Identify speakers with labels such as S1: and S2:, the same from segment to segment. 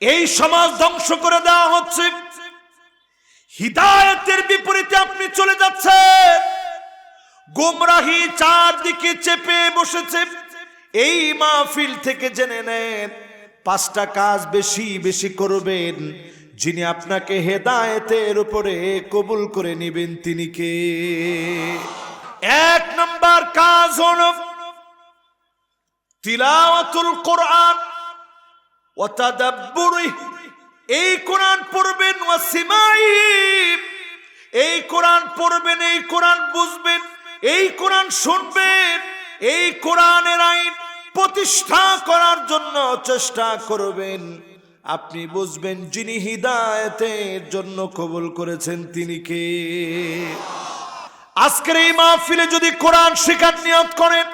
S1: এই সমাজ ধ্বংস করে দেওয়া হচ্ছে। হিদায়তের বিপরীতে আপনি চলে যাচ্ছেন। গুমরাহি চারদিকে চেপে বসেছে। এই মাহফিল থেকে জেনে নেন, পাঁচটা কাজ বেশি বেশি করবেন। যিনি আপনাকে হেদায়েতের উপরে কবুল করে নেবেন তিনি কে? এক নম্বর কাজ হল তিলাওয়াতুল কোরআন। এই কোরআন পড়বেন এই কোরআন পড়বেন, এই কোরআন বুঝবেন, এই কোরআন শুনবেন, এই কোরআনের আইন প্রতিষ্ঠা করার জন্য চেষ্টা করবেন। আপনি বুঝবেন যিনি হিদায়তের জন্য কবুল করেছেন তিনি কে? আজকের এই মাহফিলে যদি কোরআন শেখার নিয়ত করেন,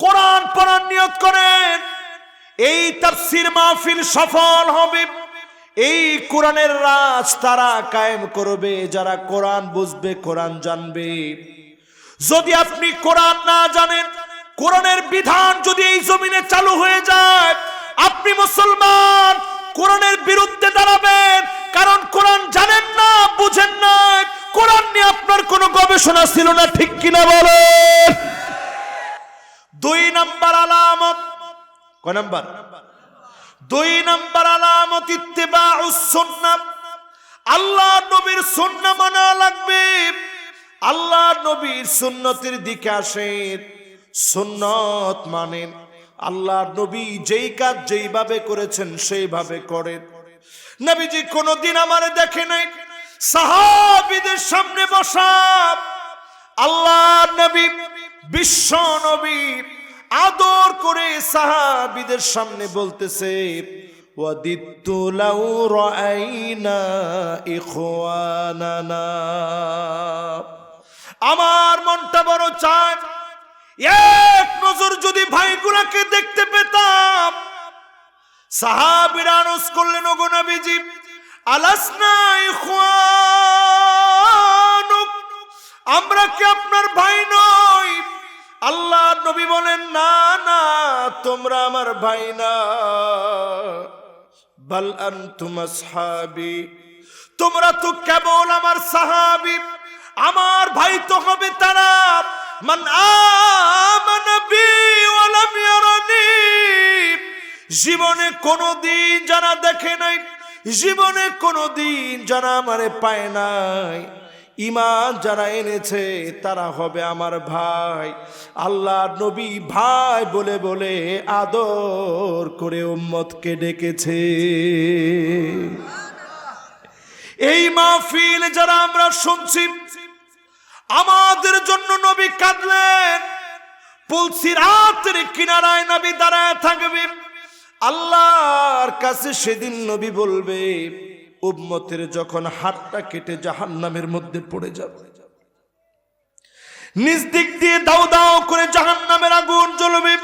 S1: কোরআন পড়ার নিয়ত করেন এই তাফসির মাহফিল সফল হবে। এই কোরআনের রাজ তারা কায়েম করবে, যারা কোরআন বুঝবে, কোরআন জানবে। যদি আপনি কোরআন না জানেন, কোরআনের বিধান যদি এই জমিনে চালু হয়ে যায়, আপনি মুসলমান, কোরআনের বিরুদ্ধে দাঁড়াবেন, কারণ কোরআন জানেন না, বুঝেন না কোরআন নিয়ে আপনার কোনো গবেষণা ছিল না, ঠিক কিনা বলেন? দুই নাম্বার আলামত কয় নাম্বার? দুই নাম্বার আলামত ইত্তেবাউস সুন্নাহ। আল্লাহ নবীর সুন্নাহ মানা লাগবে। আল্লাহ নবীর সুন্নতের দিকে আসেন সুন্নত মানেন আল্লাহ নবী যেই কাজ যেইভাবে করেছেন সেইভাবে করেন। নবীজি কোনোদিন আমারে দেখে নাই। সাহাবিদের সামনে বসা। আল্লাহ নবী বিশ্ব নবী আদর করে সাহাবিদের সামনে বলতেছে আমার মনটা বড় চায়, এক নজর যদি ভাইগুলাকে দেখতে পেতাম, সাহাবিরা আনস করলেন, ওগো নবীজি, আলাসনা ইখওয়ানুক, আমরা কি আপনার ভাই আল্লাহ নবী বলেন, না না, তোমরা আমার ভাই না। বল আনতুম আসহাবি। তোমরা তো কেবল আমার সাহাবি। আমার ভাই তো হবে তারা। মান আমানা বি ওয়া জীবনে কোনোদিন যারা দেখে নাই, জীবনে কোনোদিন যারা আমারে পায় নাই। ইমান যারা এনেছে, তারা হবে আমার ভাই। আল্লাহ নবী ভাই বলে বলে আদর করে উম্মতকে ডেকেছে। এই মাহফিল যারা আমরা শুনছি, আমাদের জন্য নবী কাঁদলেন। বলছি, রাতের কিনারায় নবী দাঁড়ায় থাকবে। আল্লাহর কাছে সেদিন নবী বলবে উম্মতের যখন হাতটা কেটে জাহান্নামের মধ্যে পড়ে যাবে। নিজ দিক দিয়ে দাও দাও করে জাহান্নামের আগুন জ্বলবে।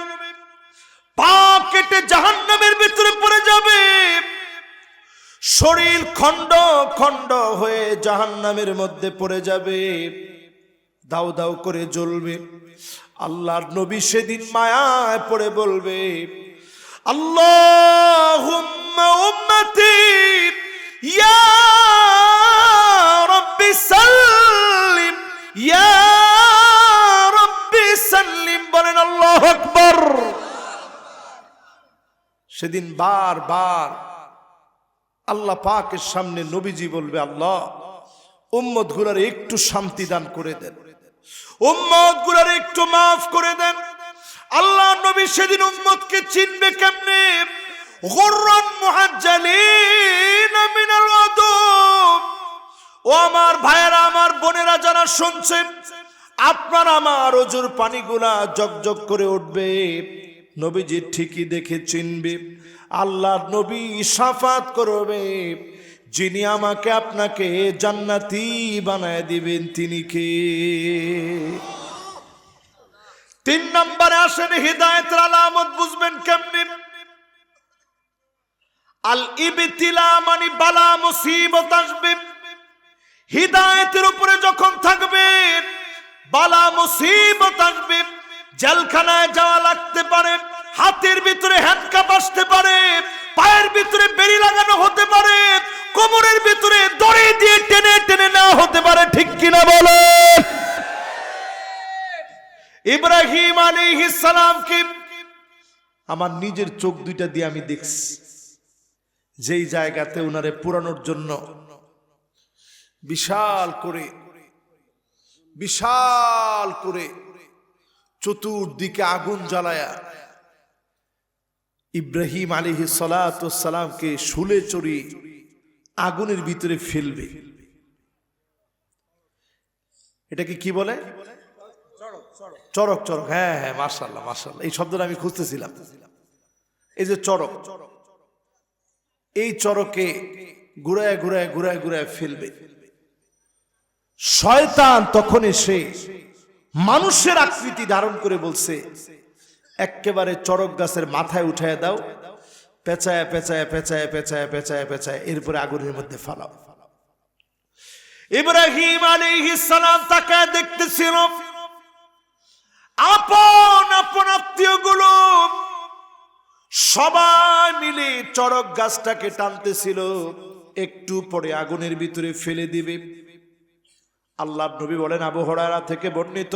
S1: পা কেটে জাহান্নামের ভিতরে পড়ে যাবে। শরীর খণ্ড খণ্ড হয়ে জাহান্নামের মধ্যে পড়ে যাবে। দাও দাও করে জ্বলবে। আল্লাহর নবী সেদিন মায়ায় পড়ে বলবে আল্লাহ উম্মতি ইয়া রব্বি সাল্লিম ইয়া বলেন, আল্লাহু আকবার. সেদিন বার বার আল্লাহ পাকের সামনে নবীজি বলবে, আল্লাহ, উম্মতগুলার একটু শান্তি দান করে দেন। উম্মতগুলার একটু মাফ করে দেন। আল্লাহ নবী সেদিন উম্মতকে চিনবে কেমনে? গুররান মুহাজ্জালিন ও আমার ভাইয়েরা, আমার বোনেরা যারা শুনছেন, আপনার আমার অজুর পানিগুলা জগজগ করে উঠবে, নবীজি ঠিকই দেখে চিনবে আল্লাহ নবী সাফাত করবে, যিনি আমাকে আপনাকে জান্নাতি বানায় দিবেন, তিনি কে? তিন নম্বরে আসেন, হৃদায়তের আলামত বুঝবেন কেমনি? আল ইবতিলা মানে বালা মুসিবত আসবে। হৃদায়তের উপরে যখন থাকবেন বালা মুসিবত আসবে। জেলখানায় যাওয়া লাগতে পারে, হাতের ভিতরে হ্যান্ডকাপ আসতে পারে, পায়ের ভিতরে বেরি লাগানো হতে পারে, কোমরের ভিতরে দড়ি দিয়ে টেনে টেনে না হতে পারে, ঠিক কিনা বলো? ইব্রাহিম আলাইহিস সালামকে আমার নিজের চোখ দুইটা দিয়ে আমি দেখছি। যেই জায়গাতে উনারে পুরানোর জন্য বিশাল করে বিশাল করে চতুর্দিকে আগুন জ্বালায়া ইব্রাহিম আলিহি সালামকে শুলে চড়ি আগুনের ভিতরে ফেলবে। এটাকে কি বলে? চরক চরক হ্যাঁ হ্যাঁ মার্শাল্লাহ মার্শাল্লাহ এই শব্দটা আমি খুঁজতেছিলাম। এই যে চরক চরক এই চরকে ঘুরায় ঘুরায় ঘুরায় ঘুরায় ফেলবে। শয়তান তখন এসে মানুষের আকৃতি ধারণ করে বলছে একেবারে চরক গাছের মাথায় উঠায় দাও, পেঁচায় পেঁচায় পেঁচায় পেঁচায় পেঁচায় পেঁচায়, এরপরে আগুনের মধ্যে ফালাও। ইব্রাহিম সালাম তাকায় দেখতেছিল, আপন আপন আত্মীয়গুলো সবাই মিলে চরক গাছটাকে টানতেছিল। একটু পরে আগুনের ভিতরে ফেলে দিবে। আল্লাহ নবী বলেন, আবু হরারা থেকে বর্ণিত,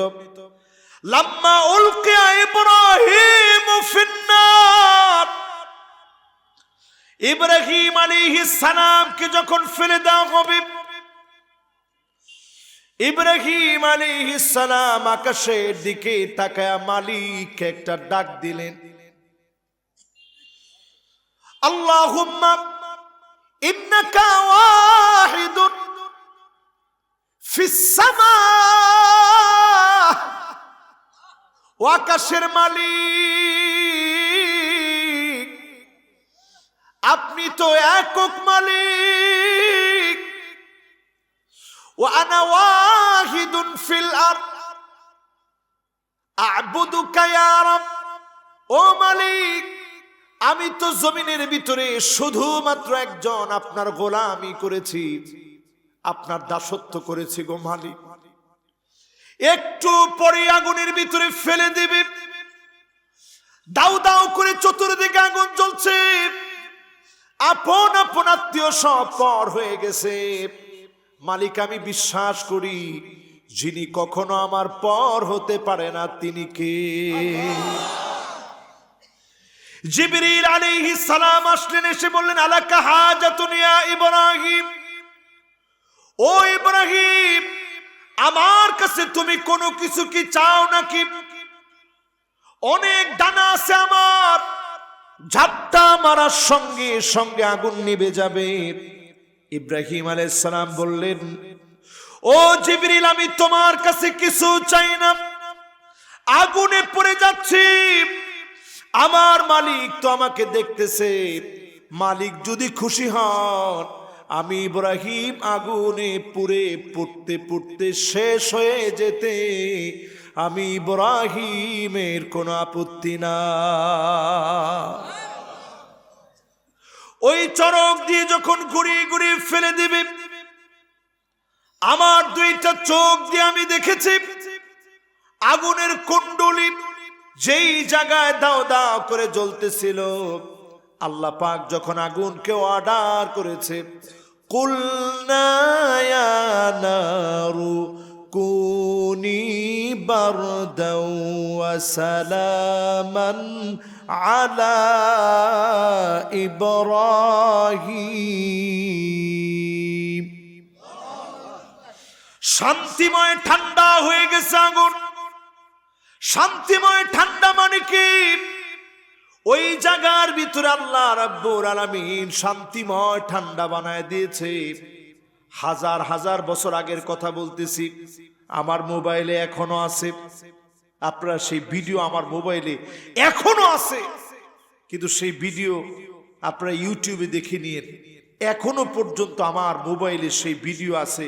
S1: লাম্মা উলকিয়া ইব্রাহিম ফিন্নার। ইব্রাহিম আলাইহিস সালামকে যখন ফেলে দেওয়া হবে, ইব্রাহিম আলাইহিস সালাম আকাশের দিকে তাকায়া মালিক একটা ডাক দিলেন। আল্লাহুম্মা ইন্নাকা ওয়াহিদুন ফিস সামা ও আকাশের মালিক আপনি তো একক মালিক وأنا واحد في الأرض أعبدك يا رب ও মালিক আমি তো জমিনের ভিতরে শুধুমাত্র একজন আপনার গোলামি করেছি, আপনার দাসত্ব করেছি গো মালিক। একটু পরে আগুনের ভিতরে ফেলে দিবে। দাউ দাউ করে চতুর্দিকে আগুন জ্বলছে। আপন আপন আত্মীয় সব পর হয়ে গেছে। মালিক, আমি বিশ্বাস করি, যিনি কখনো আমার পর হতে পারে না, তিনি কে? জিবরিল আলাইহিস সালাম আসলেন, এসে বললেন, আলাকা হাজাতুনিয়া ইব্রাহিম? ও ইব্রাহিম, আমার কাছে তুমি কোনো কিছু কি চাও নাকি? অনেক ডানা আছে আমার, ঝাপটা মারার সঙ্গে সঙ্গে আগুন নিবে যাবে। ইব্রাহিম আলাইসালাম বললেন, ও জিবরিল, আমি তোমার কাছে কিছু চাই না। আগুনে পড়ে যাচ্ছি আমার মালিক তো আমাকে দেখতেছে। মালিক যদি খুশি হন, আমি ইব্রাহিম আগুনে পুড়ে পুড়তে পুড়তে শেষ হয়ে যেতে, আমি ইব্রাহিমের কোনো আপত্তি না। ওই চরক দিয়ে যখন ঘুরিয়ে ঘুরিয়ে ফেলে দিবে, আমার দুইটা চোখ দিয়ে আমি দেখেছি, আগুনের কুণ্ডলি যেই জায়গায় দাও দাও করে জ্বলতেছিল, আল্লাহ পাক যখন আগুনকে অর্ডার করেছে কুলনায়ানারু কুনি বারদাও সালামান আলা ইব্রাহিম। শান্তিময় ঠান্ডা হয়ে গেছে আগুন। শান্তিময় ঠান্ডা মানে কি? ওই জায়গার ভিতরে আল্লাহ রাব্বুর আলামিন শান্তিময় ঠান্ডা বানায় দিয়েছে। হাজার হাজার বছর আগের কথা বলতেছি, আমার মোবাইলে এখনও আছে। আপনারা সেই ভিডিও আমার মোবাইলে এখনও আছে। কিন্তু সেই ভিডিও আপনারা ইউটিউবে দেখে নিয়ে এখনও পর্যন্ত আমার মোবাইলে সেই ভিডিও আছে।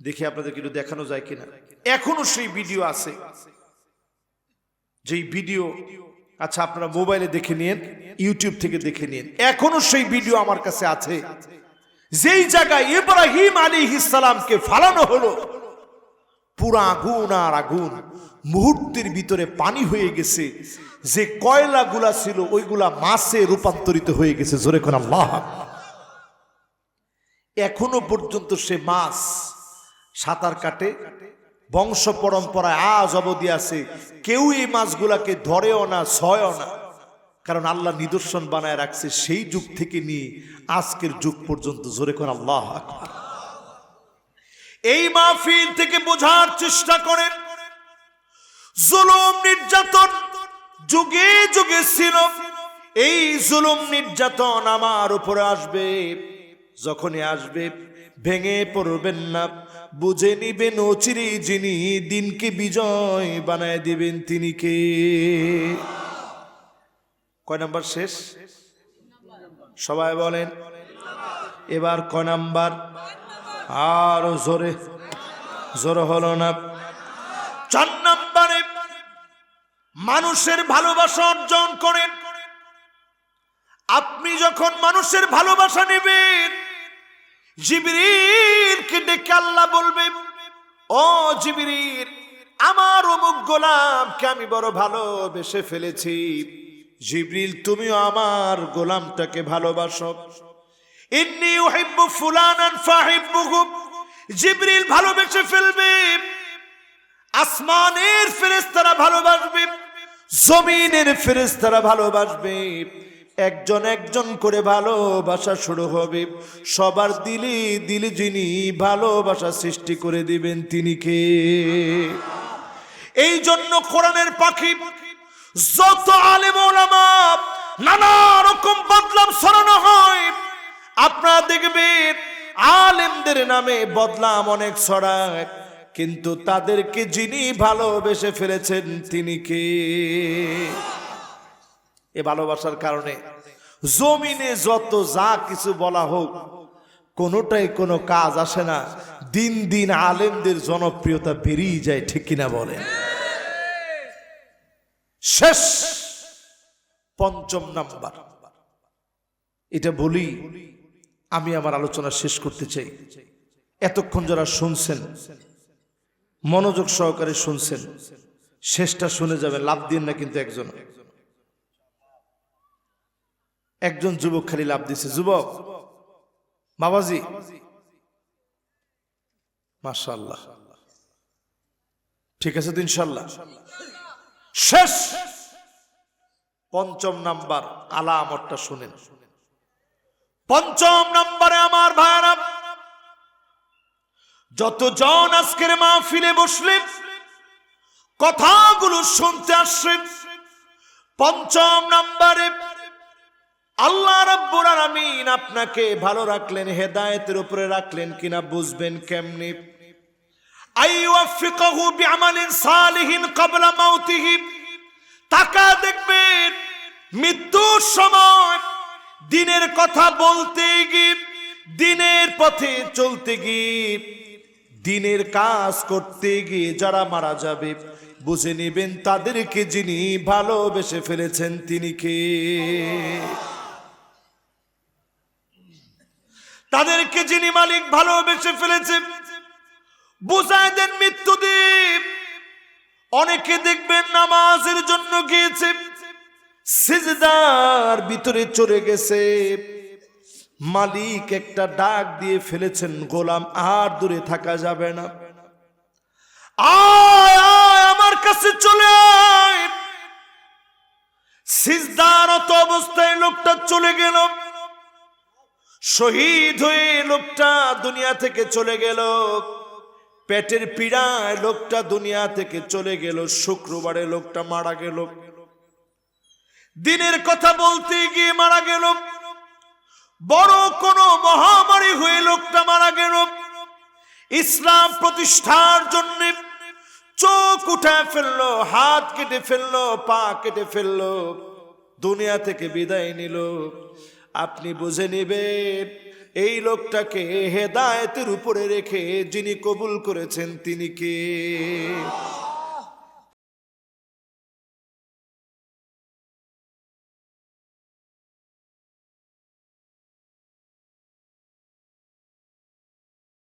S1: দেখে আপনাদের কিন্তু দেখানো যায় কিনা? এখনও সেই ভিডিও আছে। যেই ভিডিও আচ্ছা আপনারা মোবাইলে দেখে নিন ইউটিউব থেকে দেখে নিন এখনও সেই ভিডিও আমার কাছে আছে। যেই জায়গায় ইব্রাহিম আলী ইসালামকে ফালানো হলো, পুরা আগুন আর আগুন মুহূর্তের ভিতরে পানি হয়ে গেছে। যে কয়লাগুলা ছিল, ওইগুলা মাছে রূপান্তরিত হয়ে গেছে। জোরে কোন এখনও পর্যন্ত সে মাছ সাঁতার কাটে বংশ পরম্পরায় আজ অবধি আছে। কেউ এই মাছগুলাকে ধরেও না, ছয়ও না। কারণ আল্লাহ নিদর্শন বানায় রাখছে সেই যুগ থেকে নিয়ে আজকের যুগ পর্যন্ত। জোরে কোন আল্লাহ এই মাহফিল থেকে বোঝার চেষ্টা করেন, জুলুম নির্যাতন যুগে যুগে ছিল। এই জুলুম নির্যাতন আমার উপরে আসবে, যখনই আসবে, ভেঙে পড়বেন না। বুঝে নিবেন অচিরে যিনি দিনকে বিজয় বানায় দিবেন তিনি কে? কয় নাম্বার শেষ? সবাই বলেন। এবার কয় নাম্বার? আরও জোরে। জোরে হলো না। চার নাম্বারে মানুষের ভালোবাসা অর্জন করেন। আপনি যখন মানুষের ভালোবাসা নেবেন জিবিরকে ডেকে আল্লাহ বলবে, ও জিবিরির আমার অমুক গোলামকে আমি বড় ভালোবেসে ফেলেছি। জিবরিল, তুমিও আমার গোলামটাকে ভালোবাসো। ইন্নি উহিব্বু ফুলানান ফাহিব্বুহু। জিবরিল ভালোবেসে ফেলবে। আসমানের ফেরেশতারা ভালোবাসবে। জমিনের ফেরেশতারা ভালোবাসবে। একজন একজন করে ভালোবাসা শুরু হবে। সবার দিলে দিলে যিনি ভালোবাসা সৃষ্টি করে দিবেন তিনি কে? এই জন্য কোরআনের পাখি যত আলেম নানা রকম বদলাম সরানো হয়। আপনারা দেখবেন আলেমদের নামে বদলাম অনেক ছড়ায়। কিন্তু তাদেরকে যিনি ভালোবেসে ফেলেছেন তিনি কে? এ ভালোবাসার কারণে। জমিনে যত যা কিছু বলা হোক, কোনোটাই কোনো কাজ আসে না। দিন দিন আলেমদের জনপ্রিয়তা বেরিয়ে যায়, ঠিক কিনা বলেন? শেষ পঞ্চম নাম্বার। এটা বলি, আমি আমার আলোচনা শেষ করতে চাই। এতক্ষণ যারা শুনছেন, মনোযোগ সহকারে শুনছেন, শেষটা শুনে যাবেন, লাভ দিন না কিন্তু একজন। একজন যুবক খালি লাভ দিছে। যুবক বাবাজি মাশাল্লাহ ঠিক আছে তো ইনশাল্লাহ শেষ! পঞ্চম নাম্বার আলামতটা শুনেন। পঞ্চম নাম্বারে আমার ভাইরা যতজন আজকের মাহফিলে বসলেন, কথাগুলো শুনতে আসছেন পঞ্চম নম্বরে আল্লাহ রাব্বুল আলামিন আপনাকে ভালো রাখলেন, হেদায়েতের উপরে রাখলেন কিনা বুঝবেন কেমনি? আইওয়াফিকাহু বিআমালিন সালিহিন ক্বাবলা মাউতিহি। তাকা দেখবেন, মৃত্যুর সময় দিনের কথা বলতে গিয়ে, দিনের পথে চলতে গিয়ে, দিনের কাজ করতে গিয়ে যারা মারা যাবে, বুঝে নেবেন তাদেরকে যিনি ভালোবেসে ফেলেছেন তিনি কে? তাদেরকে যিনি মালিক ভালোবেসে ফেলেছে বুঝায় দেন। মৃত্যুদীপ অনেকে দেখবেন নামাজের জন্য গিয়েছে, সিজদার ভিতরে চলে গেছে। মালিক একটা ডাক দিয়ে ফেলেছেন, গোলাম আর দূরে থাকা যাবে না। আয় আয়, আমার কাছে চলে আয়। সিজদারত অবস্থায় লোকটা চলে গেল। শহীদ হয়ে লোকটা দুনিয়া থেকে চলে গেল। পেটের পীড়ায় লোকটা দুনিয়া থেকে চলে গেল। শুক্রবারে লোকটা মারা গেল। দিনের কথা বলতে গিয়ে মারা গেল। বড় কোন মহামারী হয়ে লোকটা মারা গেল। ইসলাম প্রতিষ্ঠার জন্য চোখ উঠায় ফেলল, হাত কেটে ফেলল, পা কেটে ফেলল। দুনিয়া থেকে বিদায় নিল। আপনি বুঝে নেবেন এই লোকটাকে হেদায়েতের উপরে রেখে যিনি কবুল করেছেন তিনি কে?